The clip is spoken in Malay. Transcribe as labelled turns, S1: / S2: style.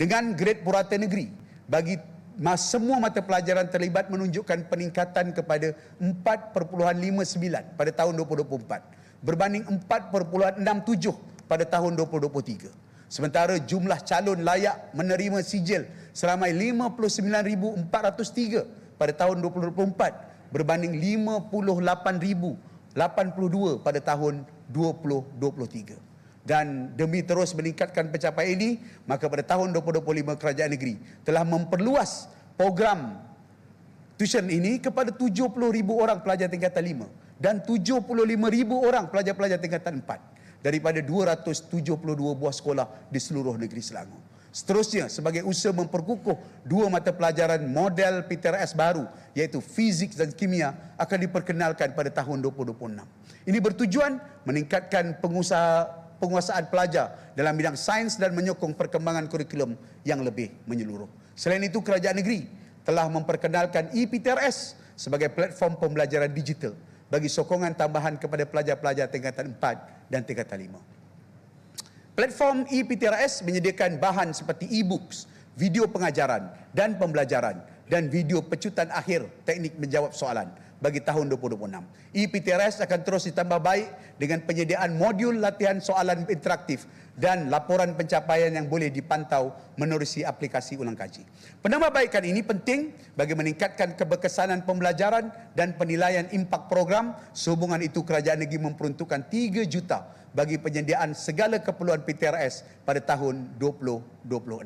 S1: Dengan grade purata negeri bagi semua mata pelajaran terlibat menunjukkan peningkatan kepada 4.59 pada tahun 2024 berbanding 4.67 pada tahun 2023. Sementara jumlah calon layak menerima sijil seramai 59,403 pada tahun 2024 berbanding 58,082 pada tahun 2023. Dan demi terus meningkatkan pencapaian ini, maka pada tahun 2025 Kerajaan Negeri telah memperluas program tuition ini kepada 70,000 orang pelajar tingkatan 5 dan 75,000 orang pelajar-pelajar tingkatan 4 daripada 272 buah sekolah di seluruh negeri Selangor. Seterusnya, sebagai usaha memperkukuh dua mata pelajaran model PTRS baru iaitu fizik dan kimia akan diperkenalkan pada tahun 2026. Ini bertujuan meningkatkan pengusaha penguasaan pelajar dalam bidang sains dan menyokong perkembangan kurikulum yang lebih menyeluruh. Selain itu, kerajaan negeri telah memperkenalkan ePTRS sebagai platform pembelajaran digital bagi sokongan tambahan kepada pelajar-pelajar tingkatan 4 dan tingkatan 5. Platform ePTRS menyediakan bahan seperti e-books, video pengajaran dan pembelajaran dan video pecutan akhir teknik menjawab soalan bagi tahun 2026. ePTRS akan terus ditambah baik dengan penyediaan modul latihan soalan interaktif dan laporan pencapaian yang boleh dipantau menerusi aplikasi ulang kaji. Penambahbaikan ini penting bagi meningkatkan keberkesanan pembelajaran dan penilaian impak program. Sehubungan itu kerajaan negeri memperuntukkan 3 juta bagi penyediaan segala keperluan PTRS pada tahun 2026.